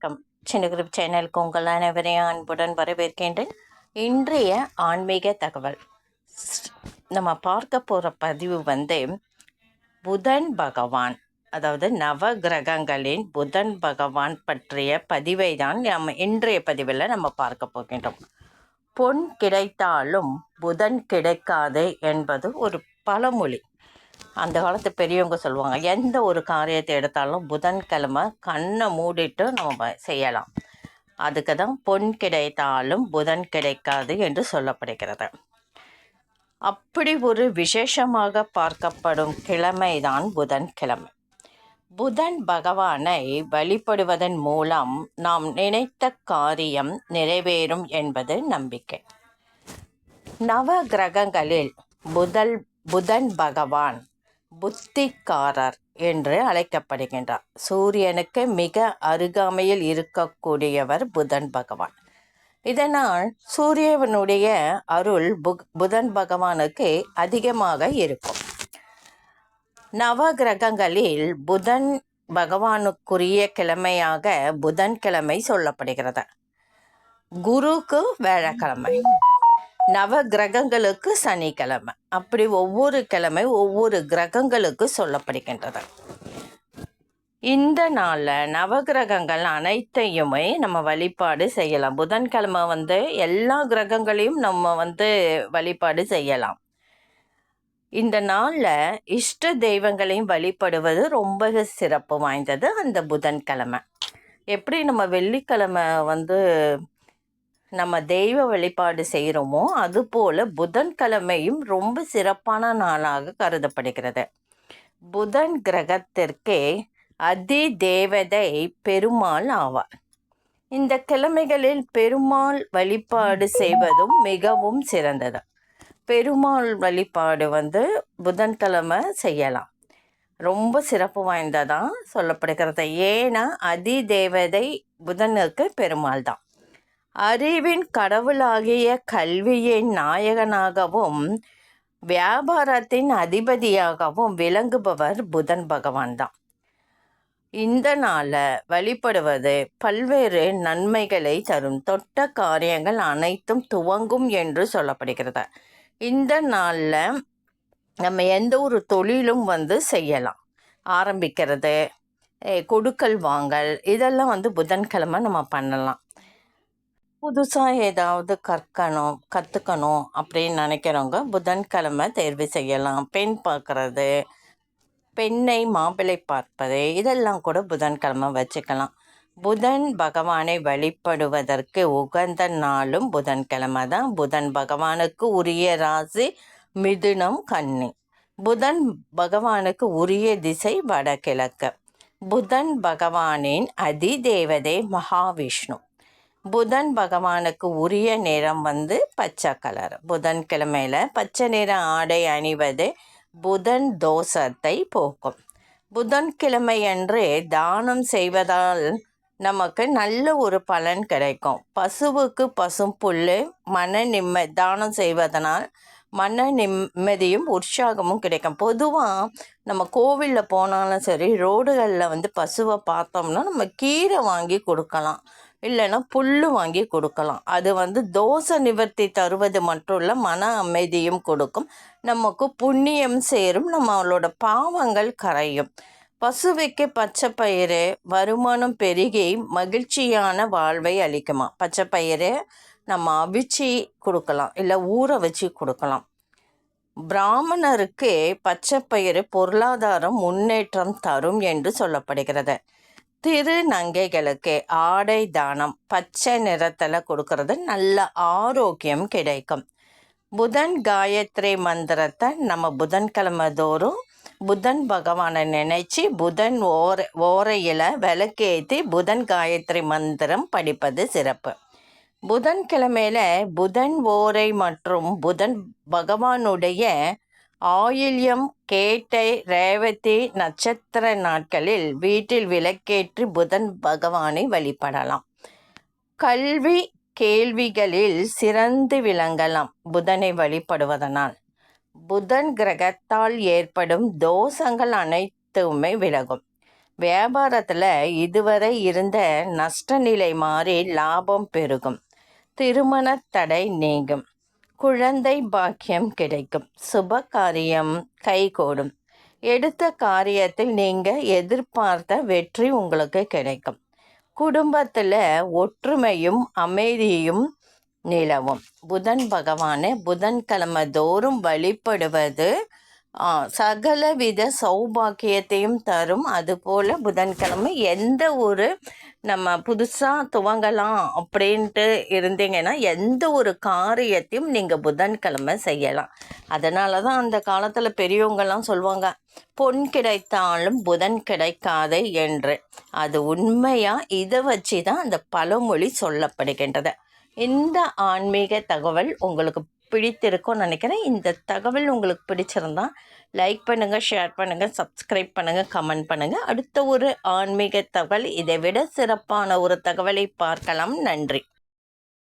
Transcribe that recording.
வணக்கம். சின்ன குரூப் சேனலுக்கு உங்கள் அனைவரையும் அன்புடன் வரவேற்கின்றேன். இன்றைய ஆன்மீக தகவல். ஸ்- நம்ம பார்க்க போகிற பதிவு வந்து புதன் பகவான் அதாவது நவ கிரகங்களின் புதன் பகவான் பற்றிய பதிவை தான் நம்ம இன்றைய பதிவில் நம்ம பார்க்க போகின்றோம். பொன் கிடைத்தாலும் புதன் கிடைக்காது என்பது ஒரு பழமொழி. அந்த காலத்து பெரியவங்க சொல்லுவாங்க எந்த ஒரு காரியத்தை எடுத்தாலும் புதன்கிழமை கண்ணை மூடிட்டு நம்ம செய்யலாம். அதுக்கு தான் பொன் கிடைத்தாலும் புதன் கிடைக்காது என்று சொல்லப்படுகிறது. அப்படி ஒரு விசேஷமாக பார்க்கப்படும் கிழமைதான் புதன்கிழமை. புதன் பகவானை வழிபடுவதன் மூலம் நாம் நினைத்த காரியம் நிறைவேறும் என்பது நம்பிக்கை. நவ கிரகங்களில் புதல் புதன் பகவான் புத்திக்காரர் என்று அழைக்கப்படுகின்றார். சூரியனுக்கு மிக அருகாமையில் இருக்கக்கூடியவர் புதன் பகவான். இதனால் சூரியனுடைய அருள் புக் புதன் பகவானுக்கு அதிகமாக இருக்கும். நவ கிரகங்களில் புதன் பகவானுக்குரிய கிழமையாக புதன்கிழமை சொல்லப்படுகிறது. குருக்கு வேழக்கிழமை நவ கிரகங்களுக்கு சனிக்கிழமை. அப்படி ஒவ்வொரு கிழமை ஒவ்வொரு கிரகங்களுக்கு சொல்லப்படுகின்றது. இந்த நாளில் நவகிரகங்கள் அனைத்தையுமே நம்ம வழிபாடு செய்யலாம். புதன்கிழமை வந்து எல்லா கிரகங்களையும் நம்ம வந்து வழிபாடு செய்யலாம். இந்த நாளில் இஷ்ட தெய்வங்களையும் வழிபடுவது ரொம்ப சிறப்பு வாய்ந்தது அந்த புதன்கிழமை. எப்படி நம்ம வெள்ளிக்கிழமை வந்து நம்ம தெய்வ வழிபாடு செய்கிறோமோ அதுபோல் புதன்கிழமையும் ரொம்ப சிறப்பான நாளாக கருதப்படுகிறது. புதன் கிரகத்திற்கே அதி தேவதை பெருமாள் ஆவார். இந்த கிழமைகளில் பெருமாள் வழிபாடு செய்வதும் மிகவும் சிறந்தது. பெருமாள் வழிபாடு வந்து புதன்கிழமை செய்யலாம். ரொம்ப சிறப்பு வாய்ந்ததாக சொல்லப்படுகிறது. ஏன்னா அதி தேவதை புதனுக்கு பெருமாள் தான். அறிவின் கடவுளாகிய கல்வியின் நாயகனாகவும் வியாபாரத்தின் அதிபதியாகவும் விளங்குபவர் புதன் பகவான் தான் இந்த நாளில் வழிபடுவது பல்வேறு நன்மைகளை தரும். தொட்ட காரியங்கள் அனைத்தும் துவங்கும் என்று சொல்லப்படுகிறது. இந்த நாளில் நம்ம எந்த ஒரு தொழிலும் வந்து செய்யலாம். ஆரம்பிக்கிறது கொடுக்கல் வாங்கல் இதெல்லாம் வந்து புதன்கிழமை நம்ம பண்ணலாம். புதுசாக ஏதாவது கற்கணும் கற்றுக்கணும் அப்படின்னு நினைக்கிறவங்க புதன்கிழமை தேர்வு செய்யலாம். பெண் பார்க்குறது பெண்ணை மாப்பிள்ளை பார்ப்பது இதெல்லாம் கூட புதன்கிழமை வச்சுக்கலாம். புதன் பகவானை வழிபடுவதற்கு உகந்த நாளும் புதன்கிழமை தான். புதன் பகவானுக்கு உரிய ராசி மிதுனம் கன்னி. புதன் பகவானுக்கு உரிய திசை வடகிழக்கு. புதன் பகவானின் அதிதேவதை மகாவிஷ்ணு. புதன் பகவானுக்கு உரிய நிறம் வந்து பச்சை கலர். புதன்கிழமையில் பச்சை நிற ஆடை அணிவது புதன் தோஷத்தை போக்கும். புதன்கிழமையன்று தானம் செய்வதால் நமக்கு நல்ல ஒரு பலன் கிடைக்கும். பசுவுக்கு பசும் புல்லு மன நிம்ம தானம் செய்வதனால் மன நிம்மதியும் உற்சாகமும் கிடைக்கும். பொதுவாக நம்ம கோவிலில் போனாலும் சரி ரோடுகளில் வந்து பசுவை பார்த்தோம்னா நம்ம கீரை வாங்கி கொடுக்கலாம். இல்லைன்னா புல் வாங்கி கொடுக்கலாம். அது வந்து தோசை நிவர்த்தி தருவது மட்டும் இல்லை மன அமைதியும் கொடுக்கும். நமக்கு புண்ணியம் சேரும் நம்மளோட பாவங்கள் கரையும். பசுவைக்கு பச்சை பயிறு வருமானம் பெருகி மகிழ்ச்சியான வாழ்வை அளிக்குமா? பச்சை பயிறு நம்ம அவிச்சு கொடுக்கலாம் இல்லை ஊற வச்சு கொடுக்கலாம். பிராமணருக்கு பச்சை பயிறு பொருளாதாரம் முன்னேற்றம் தரும் என்று சொல்லப்படுகிறது. திரு நங்கைகளுக்கு ஆடை தானம் பச்சை நிறத்தில் கொடுக்கறது நல்ல ஆரோக்கியம் கிடைக்கும். புதன் காயத்ரி மந்திரத்தை நம்ம புதன்கிழமை தோறும் புதன் பகவானை நினைச்சு புதன் ஓர ஓரையில் விளக்கேற்றி புதன் காயத்ரி மந்திரம் படிப்பது சிறப்பு. புதன்கிழமையில் புதன் ஓரை மற்றும் புதன் பகவானுடைய ஆயில்யம் கேட்டை ரேவதி நட்சத்திர நாட்களில் வீட்டில் விளக்கேற்றி புதன் பகவானை வழிபடலாம். கல்வி கேள்விகளில் சிறந்து விளங்கலாம் புதனை வழிபடுவதனால். புதன் கிரகத்தால் ஏற்படும் தோஷங்கள் அனைத்துமே விலகும். வியாபாரத்தில் இதுவரை இருந்த நஷ்ட நிலை மாறி லாபம் பெருகும். திருமண தடை நீங்கும். குழந்தை பாக்கியம் கிடைக்கும். சுப காரியம் கைகூடும். எடுத்த காரியத்தில் நீங்கள் எதிர்பார்த்த வெற்றி உங்களுக்கு கிடைக்கும். குடும்பத்தில் ஒற்றுமையும் அமைதியும் நிலவும். புதன் பகவானை புதன்கிழமை தோறும் வழிபடுவது சகலவித சௌபாக்கியத்தையும் தரும். அதுபோல் புதன்கிழமை எந்த ஒரு நம்ம புதுசாக துவங்கலாம் அப்படின்ட்டு இருந்தீங்கன்னா எந்த ஒரு காரியத்தையும் நீங்கள் புதன்கிழமை செய்யலாம். அதனால தான் அந்த காலத்தில் பெரியவங்கெல்லாம் சொல்லுவாங்க பொன் கிடைத்தாலும் புதன் கிடைக்காது என்று. அது உண்மையாக இதை வச்சு தான் அந்த பழமொழி சொல்லப்படுகின்றது. இந்த ஆன்மீக தகவல் உங்களுக்கு பிடித்திருக்கும்னு நினைக்கிறேன். இந்த தகவல் உங்களுக்கு பிடிச்சிருந்தா லைக் பண்ணுங்கள் ஷேர் பண்ணுங்கள் சப்ஸ்கிரைப் பண்ணுங்கள் கமெண்ட் பண்ணுங்கள் அடுத்த ஒரு ஆன்மீக தகவல் இதை விட சிறப்பான ஒரு தகவலை பார்க்கலாம். நன்றி.